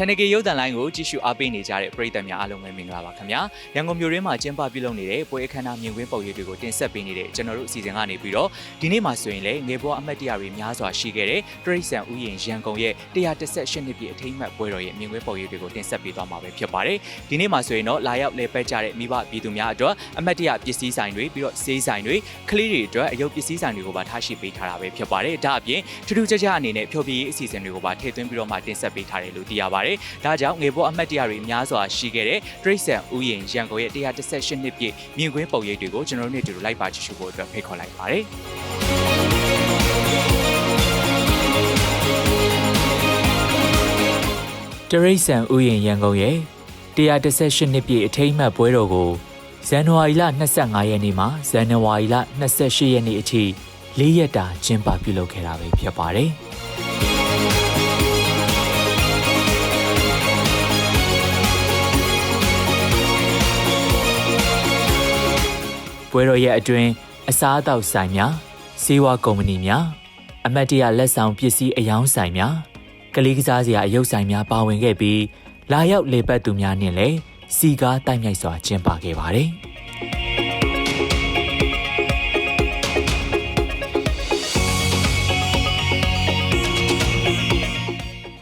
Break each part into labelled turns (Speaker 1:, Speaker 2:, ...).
Speaker 1: Channel K ရုပ်သံလိုင်းကိုကြည့်ရှုအားပေးနေကြတဲ့ပရိသတ်များအားလုံးပဲမင်္ဂလာပါခင်ဗျာရန်ကုန်မြို့ရင်းမှာကျင်းပပြုလုပ်နေတဲ့ပွဲအခမ်းအနားမြင်ကွင်းပုံရိပ်တွေကိုတင်ဆက်ပေးနေတဲ့ကျွန်တော်တို့အစီအစဉ်ကနေပြီးတော့ဒီနေ့မှာဆိုရင်လည်းငယ်ဘွားအမတ်တရတွေများစွာရှိခဲ့တဲ့တရိတ်ဆန်ဥယျာဉ်ရန်ကုန်ရဲ့118နှစ်ပြည့်အထိမ်းအမှတ်ပွဲတော်ရဲ့မြင်ကွင်းပုံရိပ်တွေကိုတင်ဆက်ပေးသွားမှာပဲဖြစ်ပါတယ်ဒီနေ့မှာဆိုရင်တော့လာရောက်လေပတ်ကြတဲ့မိဘပြည်သူများအတွက်အမတ်တရပစ္စည်းဆိုင်တွေပြီးတော့စေးဆိုင်တွေကလေးတွေအတွက်အယုတ်ပစ္စည်းဆိုင်တွေကိုပါထားရှိပေးထားတာပဲဖြစ်ပါတယ်ဒါအပြင်ထူးထူးခြားခြားအနေနဲ့ဖျော်ဖြေရေးအစီအစဉ်တွေကိုပါထည့်သွင်းပြီးတော့မှတင်ဆက်ပေးထားတယ်လို့သိရပါတယ်ဒါကြောင့်ငယ်ဘွားအမတ်တရတွေအများစွာရှိခဲ့တဲ့တရိတ်ဆန်ဥယျာဉ်ရန်ကုန်ရဲ့118နှစ်ပြည့်မြင်ကွင်းပုံရိပ်တွေကိုကျွန်တော်တို့နေ့တူလိုက်ပါကြည့်ရှုဖို့အတွက်ဖိတ်ခေါ်လိုက်ပါတယ်တရိတ်ဆန်ဥယျာဉ်ရန်ကုန်ရဲ့118နှစ်ပြည့်အထိမ်းအမှတ်ပွဲတော်ကိုဇန်နဝါရီလ25ရက်နေ့မှဇန်နဝါရီလ28ရက်နေ့အထိ၄ရက်တာကျင်းပပြုလုပ်ခဲ့တာပဲဖြစ်ပါတယ်။ ပွဲတော်ရဲ့အတွင်းအစားအသောက်ဆိုင်များစေဝါကုမ္ပဏီများအမတ်တရလက်ဆောင်ပစ္စည်းအယောင်းဆိုင်များကလေးကစားစရာအယုတ်ဆိုင်များပါဝင်ခဲ့ပြီးလာရောက်လေပတ်သူများနဲ့လည်းစီကားတိုက်မြိုက်စွာကျင်းပခဲ့ပါတယ်။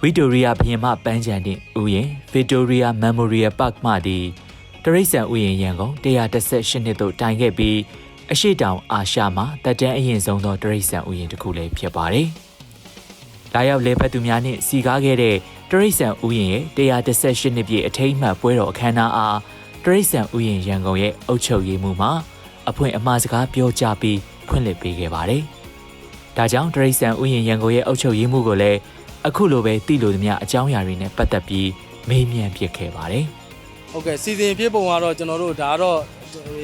Speaker 1: ဝီတိုရီယာဘရင်မပန်းချန်တင်ဥယျာဉ်ဗီတိုရီယာမက်မိုရီယယ်ပါ့မှဒီ တရိတ်ဆန်ဥယျာဉ်ရန်ကုန်118နှစ်သို့တိုင်ခဲ့ပြီးအရှိတောင်အာရှမှာတက်တန်းအရင်ဆုံးသောတရိတ်ဆန်ဥယျာဉ်တစ်ခုလည်းဖြစ်ပါတယ်။လာရောက်လေပတ်သူများနှင့်စီကားခဲ့တဲ့တရိတ်ဆန်ဥယျာဉ်ရဲ့118နှစ်ပြည့်အထိမ်းအမှတ်ပွဲတော်အခမ်းအနားအားတရိတ်ဆန်ဥယျာဉ်ရန်ကုန်ရဲ့အုပ်ချုပ်ရေးမှူးမှအဖွင့်အမှားစကားပြောကြားပြီးဖွင့်လှစ်ပေးခဲ့ပါတယ်။ဒါကြောင့်တရိတ်ဆန်ဥယျာဉ်ရန်ကုန်ရဲ့အုပ်ချုပ်ရေးမှူးကိုလည်းအခုလိုပဲတည်လို့သမျှအကြောင်းအရာတွေနဲ့ပတ်သက်ပြီးမေးမြန်းဖြစ်ခဲ့ပါတယ်
Speaker 2: ဟုတ်ကဲ့စီစဉ်ဖြစ်ပုံကတော့ကျွန်တော်တို့ဒါကတော့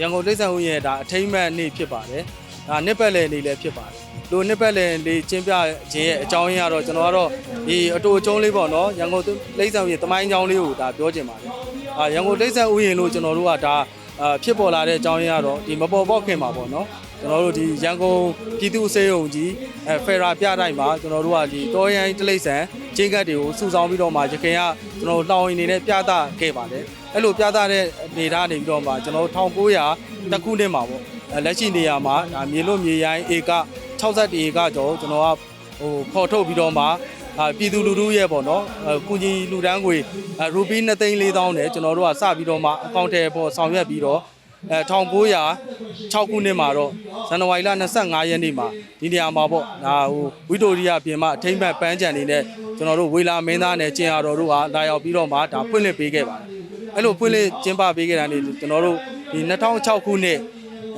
Speaker 2: ရန်ကုန်တိတ်ဆန်ဦးရဲ့ဒါအထိမ့်မဲ့နေ့ဖြစ်ပါတယ်ဒါနှစ်ပတ်လည်နေ့လည်းဖြစ်ပါတယ်လိုနှစ်ပတ်လည်နေ့ကျင်းပခြင်းရဲ့အကြောင်းရင်းကတော့ကျွန်တော်ကတော့ဒီအတူအကျုံးလေးပေါ့နော်ရန်ကုန်တိတ်ဆန်ဦးရဲ့တမိုင်းကြောင်းလေးကိုဒါပြောချင်ပါတယ်အာရန်ကုန်တိတ်ဆန်ဦးရင်လို့ကျွန်တော်တို့ကဒါ အာဖြစ်ပေါ်လာတဲ့အကြောင်းရင်းကတော့ဒီမပေါ်ပေါက်ခင်မှာပေါ့နော်ကျွန်တော်တို့ဒီရန်ကုန်ပြည်သူ့စေယုံကြီးအဲဖယ်ရာပြတိုင်းမှာကျွန်တော်တို့ကဒီတောရိုင်းတလိမ့်ဆန်ချင်းကတ်တွေကိုစုဆောင်းပြီးတော့မှရခင်ကကျွန်တော်တို့တောင်းရင်နေတဲ့ပြသခဲ့ပါတယ်အဲ့လိုပြသတဲ့နေသားနေပြီးတော့မှကျွန်တော်တို့1900တခုနှစ်မှာပေါ့အဲလက်ရှိနေရာမှာဒါမြေလွတ်မြေရိုင်းဧက61ဧကကျော်ကျွန်တော်ကဟိုဖော်ထုတ်ပြီးတော့မှ အာပြည်သူလူထုရဲ့ပေါ့နော်အကူကြီးလူတန်းငွေရူပီ2သိန်း4000နဲ့ကျွန်တော်တို့ကစပြီးတော့မှအကောင့်ထဲပေါ်ဆောင်ရွက်ပြီးတော့အဲ1906ခုနှစ်မှာတော့ဇန်နဝါရီလ25ရက်နေ့မှာဒီနေရာမှာပေါ့ဒါဟိုဝီတိုရီယာပြင်မှာအထိမ့်မဲ့ပန်းချန်နေနဲ့ကျွန်တော်တို့ဝေလာမင်းသားနဲ့ကျင်ရတော်တို့ကလာရောက်ပြီးတော့မှဒါဖွင့်လှစ်ပေးခဲ့ပါတယ်အဲ့လိုဖွင့်လှစ်ကျင်းပပေးခဲ့တာနေကျွန်တော်တို့ဒီ2006ခုနှစ်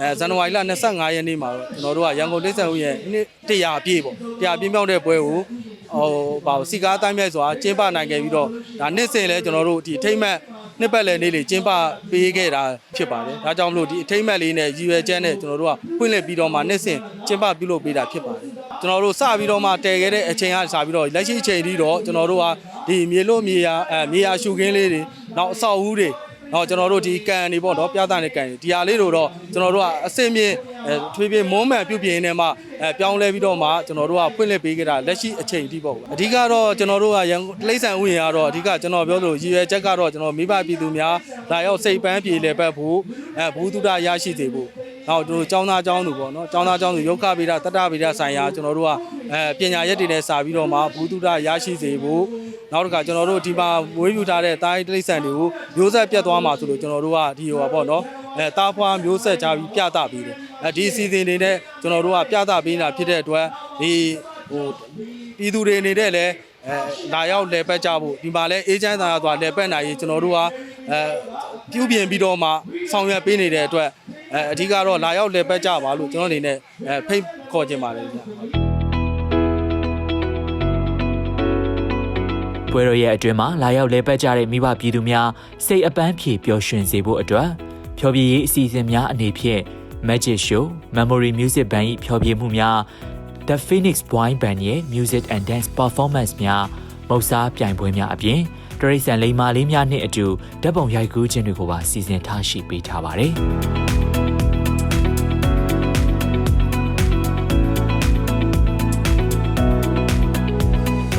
Speaker 2: အဲဇန်နဝါရီလ25ရက်နေ့မှာတော့ကျွန်တော်တို့ကရန်ကုန်တိတ်ဆန်ဦးရဲ့နှစ်100ပြည့်ပေါ့100ပြည့်မြောက်တဲ့ပွဲကို ဟိုပါစီကားတိုင်းမြိုက်စွာကျင်းပနိုင်ခဲ့ပြီးတော့ဒါနှစ်စဉ်လဲကျွန်တော်တို့ဒီအထိမ့်မဲ့နှစ်ပတ်လည်နေ့လေးကျင်းပပေးခဲ့တာဖြစ်ပါတယ်ဒါကြောင့်မလို့ဒီအထိမ့်မဲ့လေးနဲ့ရည်ရွယ်ချက်နဲ့ကျွန်တော်တို့ကဖွင့်လှစ်ပြီးတော့မှနှစ်စဉ်ကျင်းပပြုလုပ်ပေးတာဖြစ်ပါတယ်ကျွန်တော်တို့စပြီးတော့မှတည်ခဲ့တဲ့အချိန်ကစပြီးတော့လက်ရှိအချိန်ထိတော့ကျွန်တော်တို့ကဒီမြေလို့မြေယာအဲမြေယာရှုခင်းလေးတွေနောက်အဆောက်အဦတွေ တော့ကျွန်တော်တို့ဒီကန်တွေပေါ့နော်ပြသတဲ့ကန်တွေဒီဟာလေးတို့တော့ကျွန်တော်တို့ကအစင်မြင့်အဲထွေးပြေမွမ်းမှန်ပြုတ်ပြင်းနေမှအဲပြောင်းလဲပြီးတော့မှကျွန်တော်တို့ကဖွင့်လှစ်ပေးခဲ့တာလက်ရှိအချိန်အထိပေါ့အဓိကတော့ကျွန်တော်တို့ကရန်တိရစ္ဆာန်ဥယျာဉ်ကတော့အဓိကကျွန်တော်ပြောလို့ရည်ရွယ်ချက်ကတော့ကျွန်တော်မိဘပြည်သူများလာရောက်စိတ်ပန်းပြေလေပတ်ဖို့အဲဘူးတုဒရရှိစေဖို့နောက်တို့ចောင်းသားចောင်းသူပေါ့နော်ចောင်းသားចောင်းသူရုပ်ခဗေဒတတဗေဒဆိုင်ရာကျွန်တော်တို့ကအဲပညာရက်တွေနဲ့စာပြီးတော့မှဘူးတုဒရရှိစေဖို့ နောက်တစ်ခါကျွန်တော်တို့ဒီမှာဝေးပြူထားတဲ့တားတိရစ္ဆာန်တွေကိုမျိုးဆက်ပြတ်သွားမှာဆိုလို့ကျွန်တော်တို့ကဒီဟိုပါပေါ့နော်အဲတားဖွားမျိုးဆက်ချပြီးပြသပေးတယ်အဲဒီစီစဉ်တွေနဲ့ကျွန်တော်တို့ကပြသပေးတာဖြစ်တဲ့အတွက်ဒီဟိုပြည်သူတွေနေတဲ့လည်းအဲလာရောက်လဲပတ်ကြဖို့ဒီမှာလဲအေဂျင့်သားရွာလဲပတ်နိုင်ရေးကျွန်တော်တို့ကအဲပြုပြင်ပြီးတော့မှဆောင်ရွက်ပေးနေတဲ့အတွက်အဲအဓိကတော့လာရောက်လဲပတ်ကြပါလို့ကျွန်တော်အနေနဲ့အဲဖိတ်ခေါ်ခြင်းပါတယ်ဗျာ
Speaker 1: ပွဲတော်ရဲ့အတွင်းမှာလာရောက်လဲပတ်ကြတဲ့မိဘပြည်သူများစိတ်အပန်းဖြေပျော်ရွှင်စေဖို့အတွက်ဖျော်ဖြေရေးအစီအစဉ်များအနေဖြင့် Magic Show Memory Music Band ၏ဖျော်ဖြေမှုများ The Phoenix Wine Band ရဲ့ Music and Dance Performance များမုတ်စားပြိုင်ပွဲများအပြင်တရိတ်ဆန်လိမ္မာလေးများနှင့်အတူဓာတ်ပုံရိုက်ကူးခြင်းတွေကိုပါစီစဉ်ထားရှိပေးထားပါတယ်။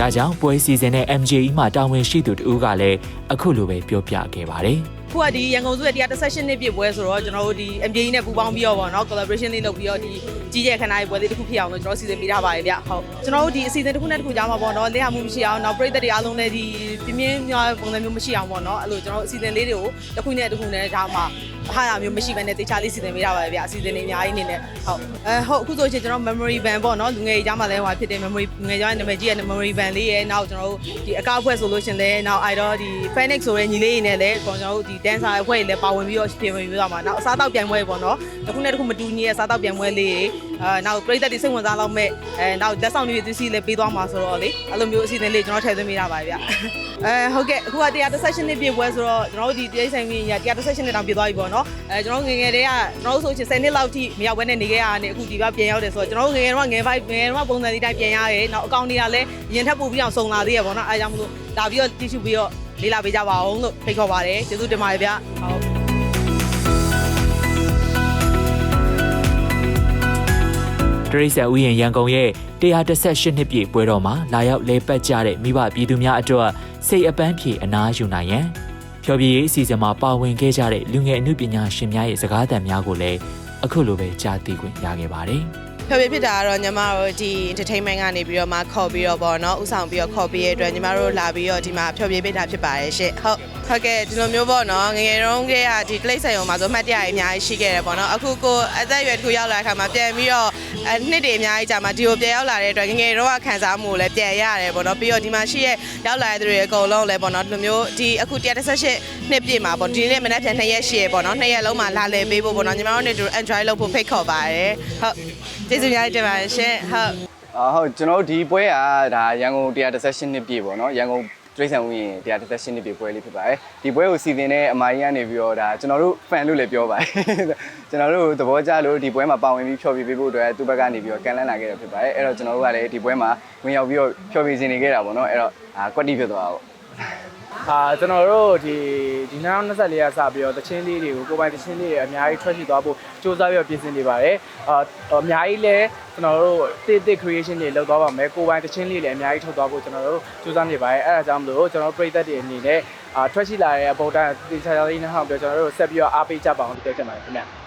Speaker 1: ဒါဒါကြောင့်ပွဲစီစဉ်တဲ့ MJE မှာတာဝန်ရှိသူတဦးကလည်းအခုလိုပဲပြောပြခဲ့ပါတယ်
Speaker 3: ခုကဒီရန်ကုန်စုရဲ့118နှစ်ပြည့်ပွဲဆိုတော့ကျွန်တော်တို့ဒီ MJE နဲ့ပူးပေါင်းပြီးတော့ဗောနော် collaboration လေးလုပ်ပြီးတော့ဒီကြီးကျယ်ခမ်းနားရေးပွဲလေးတစ်ခုဖြစ်အောင်လို့ကျွန်တော်စီစဉ်ပေးထားပါတယ်ဗျဟုတ်ကျွန်တော်တို့ဒီအစီအစဉ်တစ်ခုနဲ့တစ်ခုကြားမှာဗောနော်လက်ရမှုမရှိအောင်နောက်ပြည်သက်တွေအားလုံးလည်းဒီပြင်းပြင်းများပုံစံမျိုးမရှိအောင်ဗောနော်အဲ့လိုကျွန်တော်တို့အစီအစဉ်လေးတွေကိုတစ်ခုနဲ့တစ်ခုနဲ့ကြားမှာ ဟာရမျိုးမရှိဘဲနဲ့တေချာလေးစီစဉ်ပေးထားပါတယ်ဗျအစီအစဉ်လေးအများကြီးအနေနဲ့ဟုတ်အဲဟုတ်အခုဆိုရင်ကျွန်တော် memory band ပေါ့နော်လူငယ်ကြားမှာလည်းဟိုဖြစ်တဲ့ memory လူငယ်ကြားရဲ့နာမည်ကြီးရဲ့ memory band လေးရဲ့နောက်ကျွန်တော်တို့ဒီအကားအဖွဲ့ဆိုလို့ရှင်လည်းနောက် idol ဒီ phoenix ဆိုတဲ့ညီလေးတွေနဲ့လည်းကျွန်တော်တို့ဒီ dancer အဖွဲ့တွေလည်းပါဝင်ပြီးတော့ပြင်ပြီးတော့မှာနောက်အစားတောက်ပြိုင်ပွဲပေါ့နော်တစ်ခုနဲ့တစ်ခုမတူညီရဲ့အစားတောက်ပြိုင်ပွဲလေးတွေ အဲနောက်ပြည်သက်တွေစိတ်ဝင်စားလောက်မဲ့အဲနောက်လက်ဆောင်တွေသစ္စည်းလည်းပေးသွားမှာဆိုတော့လေအဲ့လိုမျိုးအစီအစဉ်လေးကျွန်တော်ထည့်သွင်းပေးထားပါဗျအဲဟုတ်ကဲ့အခုက118နှစ်ပြည့်ပွဲဆိုတော့ကျွန်တော်တို့ဒီတရားဆိုင်ကြီးရ118နှစ်တောင်ပြည့်သွားပြီပေါ့နော်အဲကျွန်တော်ငယ်ငယ်တည်းကကျွန်တော်တို့ဆိုချင်10နှစ်လောက်ထိမရောက်ဘဲနဲ့နေခဲ့ရတာနဲ့အခုဒီဘက်ပြန်ရောက်တယ်ဆိုတော့ကျွန်တော်ငယ်ငယ်တော့ငယ် vibe ငယ်တော့ပုံစံဒီတိုင်းပြန်ရတယ်နောက်အကောင့်တွေကလည်းရင်ထပ်ပို့ပြီးအောင်စုံလာသေးရပေါ့နော်အဲကြောင့်မလို့ဒါပြီးတော့တ िश ပြီးတော့လေးလာပေးကြပါအောင်လို့ဖိတ်ခေါ်ပါတယ်ကျေးဇူးတင်ပါတယ်ဗျဟုတ်
Speaker 1: တရိတ်ဆန်ဥယျာဉ်ရန်ကုန်ရဲ့118နှစ်ပြည့်ပွဲတော်မှာလာရောက်လဲပတ်ကြတဲ့မိဘပြည်သူများအတွက်စိတ်အပန်းဖြေအနားယူနိုင်ရန်ဖြော်ပြရေးအစီအစဉ်မှာပါဝင်ခဲ့ကြတဲ့လူငယ်အမှုပညာရှင်များရဲ့စကားသံများကိုလည်းအခုလိုပဲကြားသိခွင့်ရခဲ့ပါတယ်။
Speaker 4: ဖျော်ဖြေဖြစ်တာကတော့ညီမတို့ဒီ entertainment ကနေပြီးတော့မှခေါ်ပြီးတော့ပေါ့နော်ဥဆောင်ပြီးတော့ခေါ်ပြီးရတဲ့အတွက်ညီမတို့လာပြီးတော့ဒီမှာဖျော်ဖြေပေးတာဖြစ်ပါတယ်ရှင့်ဟုတ် ဟုတ်ကဲ့ဒီလိုမျိုးပေါ့နော်ငယ်ငယ်တုန်းကတည်းကဒီ click ဆိုင်ုံမှာဆိုမှတ်တရအများကြီးရှိခဲ့တယ်ပေါ့နော်အခုကိုအသက်အရွယ်တစ်ခုရောက်လာတဲ့အခါမှာပြန်ပြီးတော့အနှစ်တွေအများကြီးကြာမှာဒီကိုပြန်ရောက်လာတဲ့အတွက်ငယ်ငယ်တုန်းကခံစားမှုကိုလည်းပြန်ရတယ်ပေါ့နော်ပြီးတော့ဒီမှာရှိရဲ့ရောက်လာတဲ့သူတွေအကုန်လုံးလည်းပေါ့နော်ဒီလိုမျိုးဒီအခု118နှစ်ပြည့်မှာပေါ့ဒီနေ့မနေ့ပြန်2ရက်ရှိရပေါ့နော်2ရက်လုံးမှာလာလည်ပေးဖို့ပေါ့နော်ညီမတို့နေတူ enjoy လုပ်ဖို့ဖိတ်ခေါ်ပါတယ်ဟုတ်ကျေးဇူးများတင်ပါတယ်ရှင်ဟုတ်
Speaker 5: အာဟုတ်ကျွန်တော်တို့ဒီပွဲကဒါရန်ကုန်118နှစ်ပြည့်ပေါ့နော်ရန်ကုန် တရိတ်ဆန်ဦးရင်118နှစ်ပြည့်ပွဲလေးဖြစ်ပါတယ်ဒီပွဲကိုစီစဉ်တဲ့အမာကြီးကနေပြီးတော့ဒါကျွန်တော်တို့ fan လို့လည်းပြောပါတယ်ကျွန်တော်တို့သဘောကျလို့ဒီပွဲမှာပါဝင်ပြီးဖျော်ဖြေပေးဖို့အတွက်သူ့ဘက်ကနေပြီးတော့ကန်လန်းလာခဲ့တာဖြစ်ပါတယ်အဲ့တော့ကျွန်တော်တို့ကလည်းဒီပွဲမှာဝင်ရောက်ပြီးတော့ဖျော်ဖြေစီနေခဲ့တာပေါ့နော်အဲ့တော့အာကွက်တီဖြစ်သွားတာပေါ့
Speaker 2: အာကျွန်တော်တို့ဒီဒီနောက်24ရက်စပြီးတော့တချင်းလေးတွေကိုကိုယ်ပိုင်တချင်းလေးတွေအများကြီးထွက်ရှိသွားဖို့စူးစမ်းပြီးတော့ပြင်ဆင်နေပါတယ်အာအများကြီးလည်းကျွန်တော်တို့တစ်တစ် creation တွေလုပ်သွားပါမယ်ကိုယ်ပိုင်တချင်းလေးလည်းအများကြီးထုတ်သွားဖို့ကျွန်တော်တို့စူးစမ်းနေပါတယ်အဲ့ဒါကြောင့်မလို့ကျွန်တော်တို့ပြည်သက်တွေအနေနဲ့အာထွက်ရှိလာတဲ့ပုံတန်ဒီချာချာလေးနဲ့ဟောင်းပြီးတော့ကျွန်တော်တို့ဆက်ပြီးတော့အားပေးကြပါအောင်ပြောချင်ပါတယ်ခင်ဗျ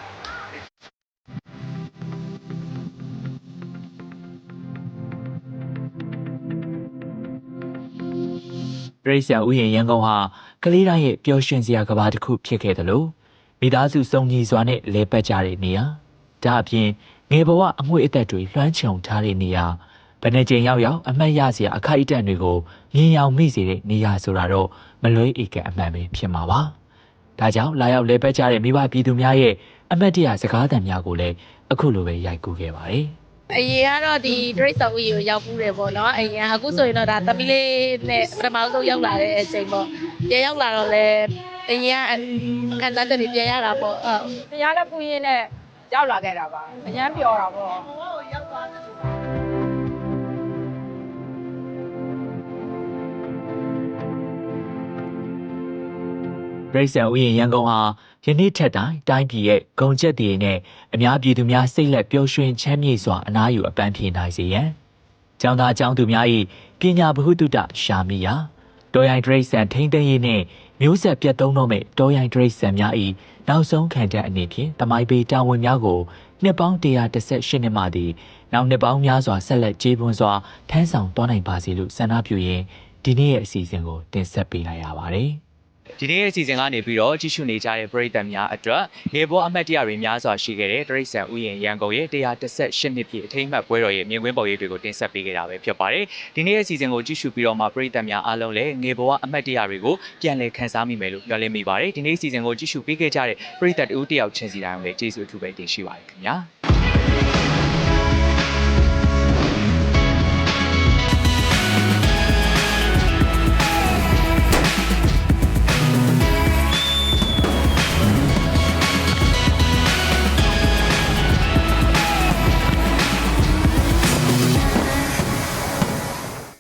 Speaker 1: ရိစ္ဆာဥယျာဉ်ရန်ကုန်ဟာကလေးတိုင်းရဲ့ပျော်ရွှင်စရာကဘာတစ်ခုဖြစ်ခဲ့တယ်လို့မိသားစုစုံညီစွာနဲ့လဲပတ်ကြတဲ့နေရာဒါအပြင်ငယ်ဘဝအငွေအသက်တွေလွှမ်းခြုံထားတဲ့နေရာဘယ်နှကြိမ်ရောက်ရောက်အမှတ်ရစရာအခိုက်အတန့်တွေကိုမြင်ရောက်မိစေတဲ့နေရာဆိုတာတော့မလွဲဧကအမှန်ပဲဖြစ်မှာပါဒါကြောင့်လာရောက်လဲပတ်ကြတဲ့မိဘပြည်သူများရဲ့အမတ်တရစကားသံများကိုလည်းအခုလိုပဲရိုက်ကူးခဲ့ပါတယ်
Speaker 6: အရင်ကတော့ဒီဒရိတ်ဆောင်ဦးကိုရောက်ဘူးတယ်ပေါ့နော်အရင်အခုဆိုရင်တော့ဒါသမီးလေးနဲ့ပထမဆုံးရောက်လာတဲ့အချိန်ပေါ့ပြန်ရောက်လာတော့လဲအရင်ကခံစားချက်တွေပြန်ရတာပေါ့ဟုတ်
Speaker 7: တရားလက်ပူရင်းနဲ့ရောက်လာခဲ့တာပါအရန်ပျော်တာပေါ့
Speaker 1: ရိတ်ဆန်ဥယျာဉ်ရန်ကုန်ဟာယနေ့ထက်တိုင်းတိုင်းပြည်ရဲ့ဂုံချက်တည်နဲ့အများပြည်သူများစိတ်လက်ပျော်ရွှင်ချမ်းမြေ့စွာအနားယူအပန်းဖြေနိုင်စေရန်ကျောင်းသားကျောင်းသူများ၏ပညာဗဟုသုတရှာမိရာတော်ရိုင်ဒရိတ်ဆန်ထိမ့်သိမ်းရေးနှင့်မျိုးဆက်ပြတ်သုံးတော့မဲ့တော်ရိုင်ဒရိတ်ဆန်များ၏နောက်ဆုံးခံချက်အနေဖြင့်တမိုင်းပေတာဝန်များကိုနှစ်ပေါင်း118နှစ်မှသည်နောက်နှစ်ပေါင်းများစွာဆက်လက်ကျေးပွန်စွာထမ်းဆောင်သွားနိုင်ပါစေလို့ဆန္ဒပြုရင်းဒီနေ့ရဲ့အစီအစဉ်ကိုတင်ဆက်ပေးလိုက်ရပါတယ်။ ဒီနေ့ရဲ့အစီအစဉ်ကနေပြီးတော့ကြည့်ရှုနေကြတဲ့ပရိသတ်များအတွက်ငယ်ဘောအမှတ်တရတွေများစွာရှိခဲ့တဲ့တရိတ်ဆန်ဥယျာဉ်ရန်ကုန်ရဲ့118နှစ်ပြည့်အထိမ်းအမှတ်ပွဲတော်ရဲ့မြင်ကွင်းပုံရိပ်တွေကိုတင်ဆက်ပေးခဲ့တာပဲဖြစ်ပါတယ်။ဒီနေ့ရဲ့အစီအစဉ်ကိုကြည့်ရှုပြီးတော့မှပရိသတ်များအားလုံးလည်းငယ်ဘောအမှတ်တရတွေကိုပြန်လည်ခန်းစားမိမယ်လို့ပြောလင်းမိပါတယ်။ဒီနေ့အစီအစဉ်ကိုကြည့်ရှုပေးခဲ့ကြတဲ့ပရိသတ်တူတယောက်ချင်းစီတိုင်းကိုလည်းကျေးဇူးအထူးပဲတင်ရှိပါတယ်ခင်ဗျာ။